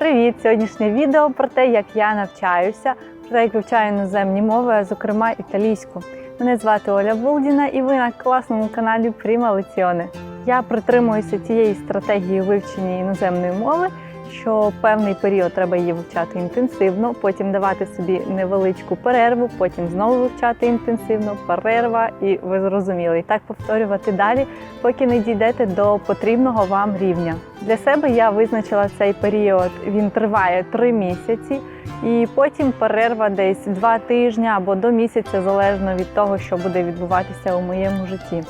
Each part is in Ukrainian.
Привіт! Сьогоднішнє відео про те, як я навчаюся, про те, як вивчаю іноземні мови, а зокрема італійську. Мене звати Оля Булдіна і ви на класному каналі Prima Lezione. Я притримуюся цієї стратегії вивчення іноземної мови, що певний період треба її вивчати інтенсивно, потім давати собі невеличку перерву, потім знову вивчати інтенсивно, перерва, і ви зрозуміли. І так повторювати далі, поки не дійдете до потрібного вам рівня. Для себе я визначила цей період. Він триває три місяці, і потім перерва десь два тижні або до місяця, залежно від того, що буде відбуватися у моєму житті.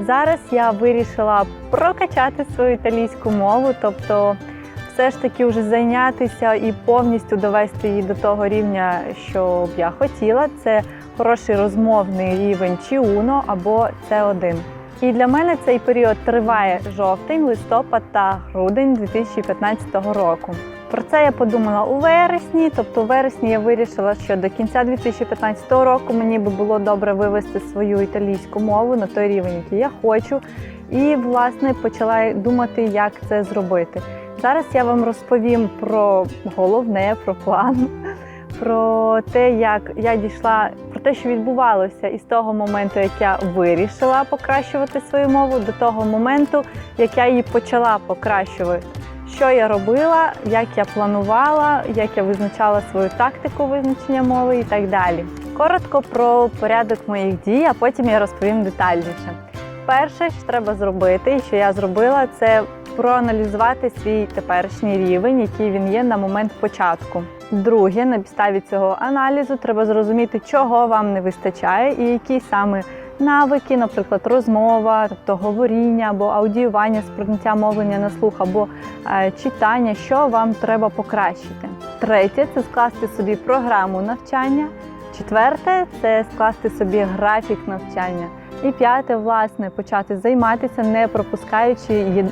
Зараз я вирішила прокачати свою італійську мову, тобто все ж таки вже зайнятися і повністю довести її до того рівня, що б я хотіла. Це хороший розмовний рівень чи уно або С1. І для мене цей період триває жовтень, листопад та грудень 2015 року. Про це я подумала у вересні. Тобто, у вересні я вирішила, що до кінця 2015 року мені би було добре вивести свою італійську мову на той рівень, який я хочу. І власне почала думати, як це зробити. Зараз я вам розповім про головне, про план, про те, як я дійшла, про те, що відбувалося із того моменту, як я вирішила покращувати свою мову, до того моменту, як я її почала покращувати. Що я робила, як я планувала, як я визначала свою тактику визначення мови і так далі. Коротко про порядок моїх дій, а потім я розповім детальніше. Перше, що треба зробити, і що я зробила, це проаналізувати свій теперішній рівень, який він є на момент початку. Друге, на підставі цього аналізу треба зрозуміти, чого вам не вистачає, і які саме навики, наприклад, розмова, тобто говоріння або аудіювання, сприйняття мовлення на слух, або е, читання, що вам треба покращити. Третє це скласти собі програму навчання. Четверте це скласти собі графік навчання. І п'яте, власне, почати займатися, не пропускаючи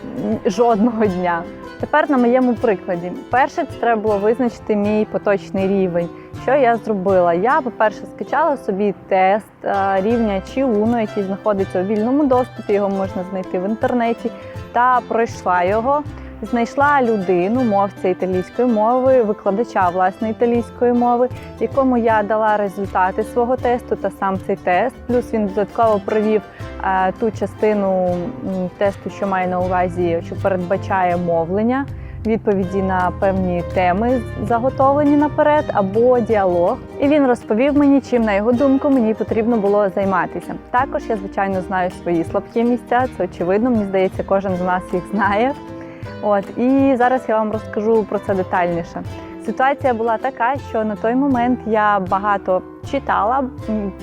жодного дня. Тепер на моєму прикладі. Перше, це треба було визначити мій поточний рівень. Що я зробила? Я, по-перше, скачала собі тест е, рівня Чіуно, який знаходиться у вільному доступі, його можна знайти в інтернеті, та пройшла його. Знайшла людину, мовця італійської мови, викладача власне італійської мови, якому я дала результати свого тесту та сам цей тест. Плюс він додатково провів е, ту частину тесту, що має на увазі, що передбачає мовлення, відповіді на певні теми, заготовлені наперед, або діалог. І він розповів мені, чим на його думку мені потрібно було займатися. Також я звичайно знаю свої слабкі місця. Це очевидно. Мені здається, кожен з нас їх знає. От і зараз я вам розкажу про це детальніше. Ситуація була така, що на той момент я багато читала,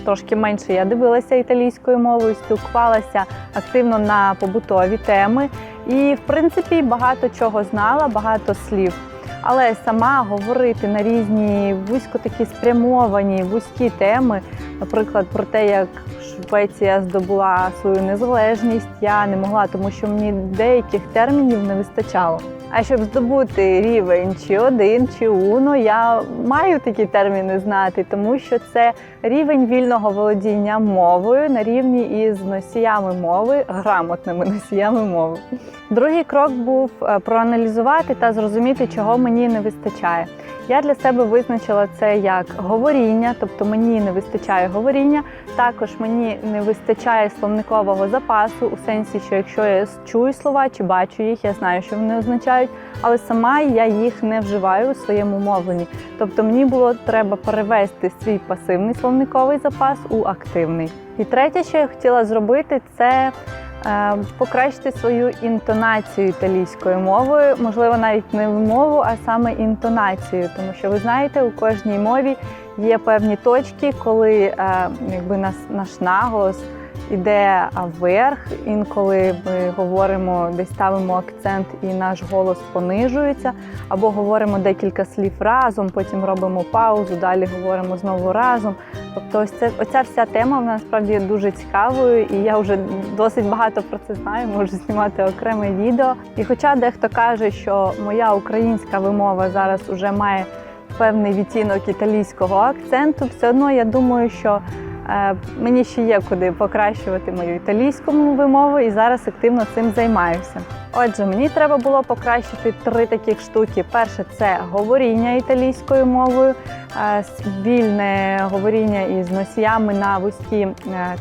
трошки менше я дивилася італійською мовою, спілкувалася активно на побутові теми і, в принципі, багато чого знала, багато слів. Але сама говорити на різні вузько такі спрямовані вузькі теми, наприклад, про те, як Швеція здобула свою незалежність, я не могла, тому що мені деяких термінів не вистачало. А щоб здобути рівень чи один, чи уно, я маю такі терміни знати, тому що це рівень вільного володіння мовою на рівні із носіями мови, грамотними носіями мови. Другий крок був е, проаналізувати та зрозуміти, чого мені не вистачає. Я для себе визначила це як говоріння, тобто мені не вистачає говоріння. Також мені не вистачає словникового запасу, у сенсі, що якщо я чую слова чи бачу їх, я знаю, що вони означають, але сама я їх не вживаю у своєму мовленні. Тобто мені було треба перевести свій пасивний словниковий запас у активний. І третє, що я хотіла зробити, це е, покращити свою інтонацію італійською мовою, можливо, навіть не мову, а саме інтонацію, тому що ви знаєте, у кожній мові є певні точки, коли е, якби наш наголос іде вверх. Інколи ми говоримо, десь ставимо акцент, і наш голос понижується, або говоримо декілька слів разом, потім робимо паузу, далі говоримо знову разом. Тобто, ось це оця вся тема вона насправді дуже цікавою, і я вже досить багато про це знаю. Можу знімати окреме відео. І хоча дехто каже, що моя українська вимова зараз уже має певний відтінок італійського акценту, все одно я думаю, що Мені ще є куди покращувати мою італійську мову і зараз активно цим займаюся. Отже, мені треба було покращити три таких штуки. Перше це говоріння італійською мовою, е, с- вільне говоріння із носіями на вузькі е,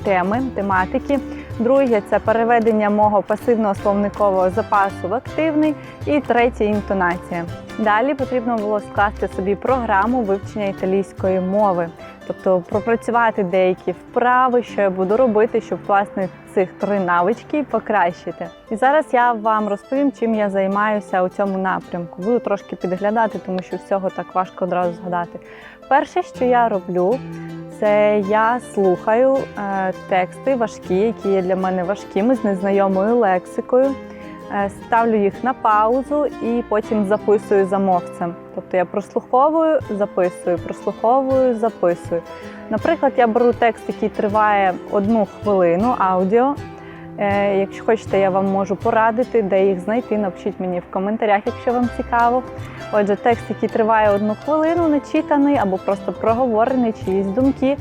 теми, тематики. Друге це переведення мого пасивного словникового запасу в активний. І третє інтонація. Далі потрібно було скласти собі програму вивчення італійської мови, тобто пропрацювати деякі вправи, що я буду робити, щоб власне цих три навички покращити. І зараз я вам розповім, чим я займаюся у цьому напрямку. Буду трошки підглядати, тому що всього так важко одразу згадати. Перше, що я роблю, це я слухаю е, тексти важкі, які є для мене важкими з незнайомою лексикою. Е, Ставлю їх на паузу і потім записую замовцем. Тобто я прослуховую, записую, прослуховую, записую. Наприклад, я беру текст, який триває одну хвилину аудіо. Е, Якщо хочете, я вам можу порадити, де їх знайти. Напишіть мені в коментарях, якщо вам цікаво. Отже, текст, який триває одну хвилину, начитаний або просто проговорений, чиїсь думки,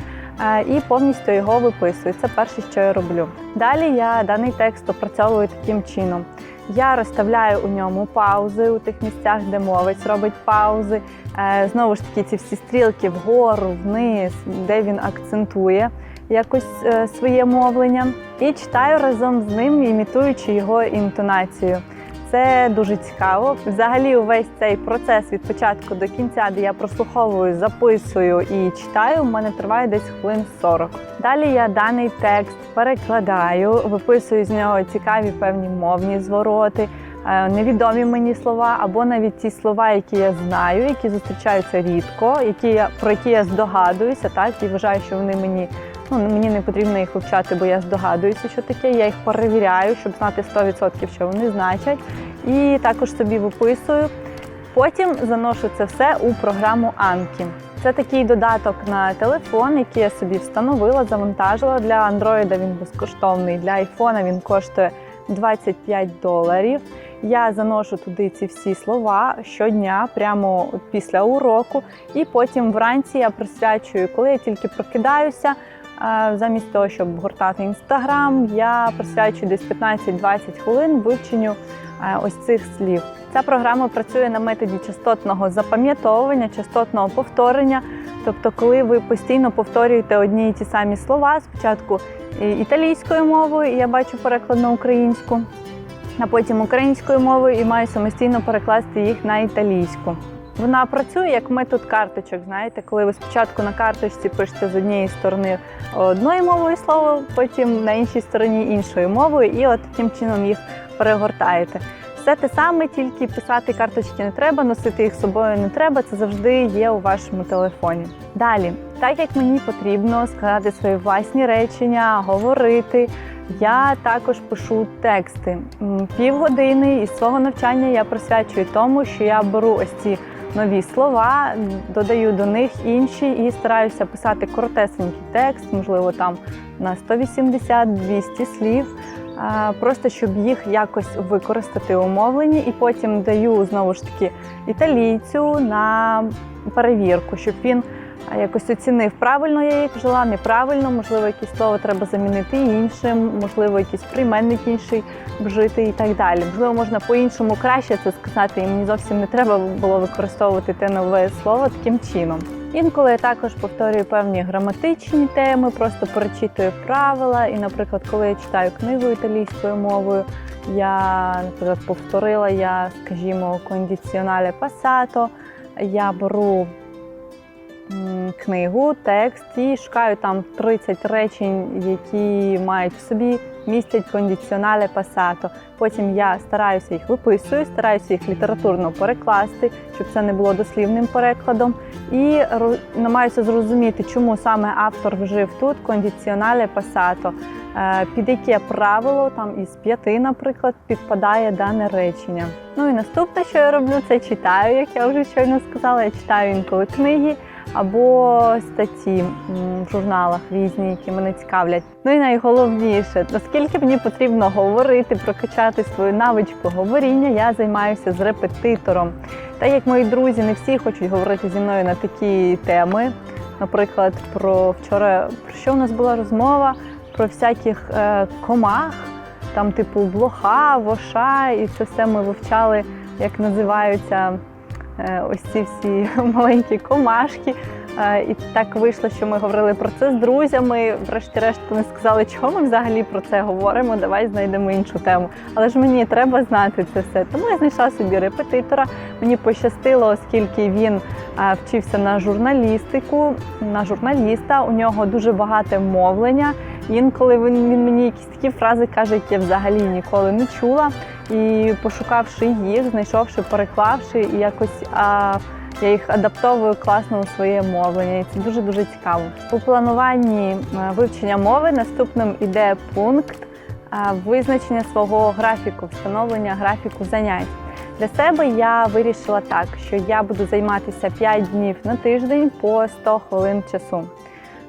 і повністю його виписую. Це перше, що я роблю. Далі я даний текст опрацьовую таким чином. Я розставляю у ньому паузи у тих місцях, де мовець робить паузи. Е, Знову ж таки, ці всі стрілки вгору, вниз, де він акцентує якось е, своє мовлення. І читаю разом з ним, імітуючи його інтонацію. Це дуже цікаво. Взагалі, увесь цей процес від початку до кінця, де я прослуховую, записую і читаю, у мене триває десь хвилин 40. Далі я даний текст перекладаю, виписую з нього цікаві певні мовні звороти, е, невідомі мені слова, або навіть ті слова, які я знаю, які зустрічаються рідко, які я про які я здогадуюся, так і вважаю, що вони мені. Ну, мені не потрібно їх вивчати, бо я здогадуюся, що таке. Я їх перевіряю, щоб знати 100%, що вони значать. І також собі виписую. Потім заношу це все у програму Анкі. Це такий додаток на телефон, який я собі встановила, завантажила. Для Android він безкоштовний, для iPhone він коштує 25 доларів. Я заношу туди ці всі слова щодня, прямо після уроку, і потім вранці я присвячую, коли я тільки прокидаюся. Е, Замість того, щоб гортати інстаграм, я присвячую десь 15-20 хвилин вивченню е, ось цих слів. Ця програма працює на методі частотного запам'ятовування, частотного повторення. Тобто, коли ви постійно повторюєте одні і ті самі слова, спочатку італійською мовою, і я бачу переклад на українську, а потім українською мовою і маю самостійно перекласти їх на італійську. Вона працює як метод карточок. Знаєте, коли ви спочатку на карточці пишете з однієї сторони одною мовою слово, потім на іншій стороні іншою мовою, і от таким чином їх перегортаєте. Все те саме, тільки писати карточки не треба, носити їх з собою не треба. Це завжди є у вашому телефоні. Далі, так як мені потрібно сказати свої власні речення, говорити. Я також пишу тексти. Півгодини із свого навчання я присвячую тому, що я беру ось ці нові слова, додаю до них інші і стараюся писати коротесенький текст, можливо, там на 180-200 слів. Просто щоб їх якось використати у мовленні, і потім даю знову ж таки італійцю на перевірку, щоб він якось оцінив, правильно я їх вжила, неправильно, можливо, якесь слово треба замінити іншим, можливо, якийсь прийменник інший вжити і так далі. Можливо, можна по-іншому краще це сказати, і мені зовсім не треба було використовувати те нове слово таким чином. Інколи я також повторюю певні граматичні теми, просто перечитую правила. І, наприклад, коли я читаю книгу італійською мовою, я, наприклад, повторила я, скажімо, кондиціонале пасато. Я беру книгу, текст і шукаю там 30 речень, які мають в собі містять кондиціонале пасато. Потім я стараюся їх виписую, стараюся їх літературно перекласти, щоб це не було дослівним перекладом. І намагаюся зрозуміти, чому саме автор вжив тут кондиціонале пасато, під яке правило там із п'яти, наприклад, підпадає дане речення. Ну і наступне, що я роблю, це читаю, як я вже щойно сказала. Я читаю інколи книги або статті в журналах різні, які мене цікавлять. Ну і найголовніше, наскільки мені потрібно говорити, прокачати свою навичку говоріння, я займаюся з репетитором. Так як мої друзі не всі хочуть говорити зі мною на такі теми, наприклад, про вчора про що у нас була розмова про всяких е, комах, там, типу, блоха, воша, і це все ми вивчали, як називаються е, ось ці всі маленькі комашки. Е, І так вийшло, що ми говорили про це з друзями. Врешті-решт вони сказали, чого ми взагалі про це говоримо. Давай знайдемо іншу тему. Але ж мені треба знати це все. Тому я знайшла собі репетитора. Мені пощастило, оскільки він е, вчився на журналістику, на журналіста. У нього дуже багате мовлення. Інколи він, він мені якісь такі фрази каже, які я взагалі ніколи не чула. І пошукавши їх, знайшовши, переклавши, і якось я їх адаптовую класно у своє мовлення. І це дуже дуже цікаво. У плануванні е, вивчення мови наступним іде пункт е, визначення свого графіку, встановлення графіку занять. Для себе я вирішила так, що я буду займатися 5 днів на тиждень по 100 хвилин часу.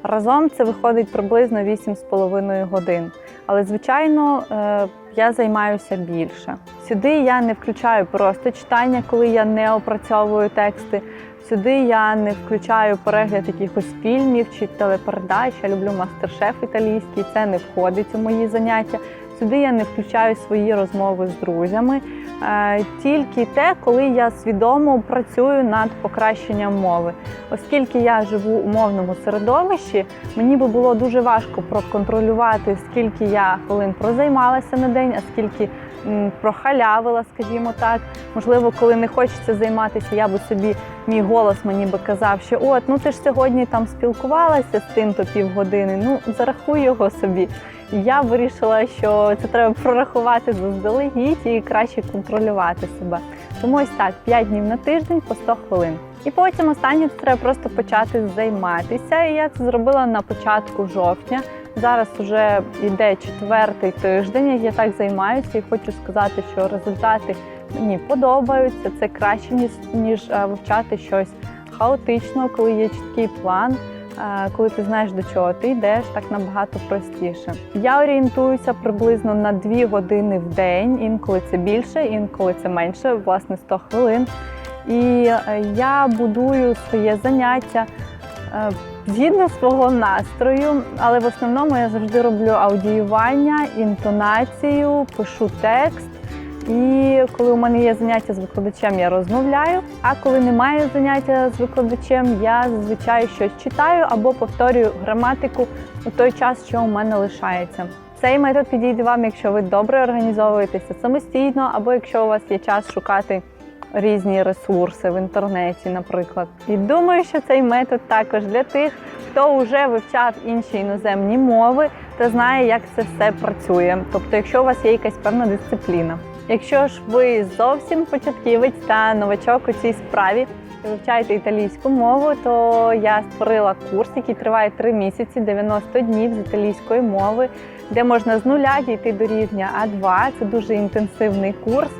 Разом це виходить приблизно 8,5 годин. Але, звичайно, е, я займаюся більше. Сюди я не включаю просто читання, коли я не опрацьовую тексти. Сюди я не включаю перегляд якихось фільмів чи телепередач. Я люблю мастер-шеф італійський, це не входить у мої заняття. Сюди я не включаю свої розмови з друзями. Е, Тільки те, коли я свідомо працюю над покращенням мови. Оскільки я живу у мовному середовищі, мені би було дуже важко проконтролювати, скільки я хвилин прозаймалася на день, а скільки прохалявила, скажімо так. Можливо, коли не хочеться займатися, я би собі мій голос мені би казав, що от ну ти ж сьогодні там спілкувалася з тим то півгодини. Ну зарахуй його собі. Я вирішила, що це треба прорахувати заздалегідь і краще контролювати себе. Тому ось так, 5 днів на тиждень по 100 хвилин. І потім останнє треба просто почати займатися. І я це зробила на початку жовтня. Зараз вже йде четвертий тиждень, я так займаюся, і хочу сказати, що результати мені подобаються. Це краще ніж е, вивчати щось хаотично, коли є чіткий план. Коли ти знаєш до чого ти йдеш, так набагато простіше. Я орієнтуюся приблизно на 2 години в день, інколи це більше, інколи це менше, власне 100 хвилин. І е, я будую своє заняття е, згідно свого настрою, але в основному я завжди роблю аудіювання, інтонацію, пишу текст. І коли у мене є заняття з викладачем, я розмовляю. А коли немає заняття з викладачем, я зазвичай щось читаю або повторюю граматику у той час, що у мене лишається. Цей метод підійде вам, якщо ви добре організовуєтеся самостійно, або якщо у вас є час шукати різні ресурси в інтернеті, наприклад. І думаю, що цей метод також для тих, хто вже вивчав інші іноземні мови та знає, як це все працює. Тобто, якщо у вас є якась певна дисципліна. Якщо ж ви зовсім початківець та новачок у цій справі і вивчаєте італійську мову, то я створила курс, який триває 3 місяці, 90 днів з італійської мови, де можна з нуля дійти до рівня А2. Це дуже інтенсивний курс.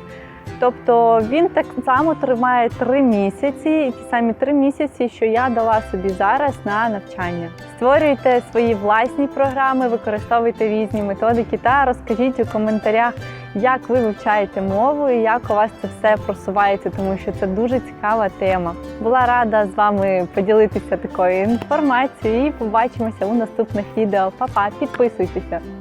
Тобто він так само тримає три місяці, і ті самі три місяці, що я дала собі зараз на навчання. Створюйте свої власні програми, використовуйте різні методики та розкажіть у коментарях, як ви вивчаєте мову і як у вас це все просувається, тому що це дуже цікава тема. Була рада з вами поділитися такою інформацією і побачимося у наступних відео. Па-па, підписуйтеся!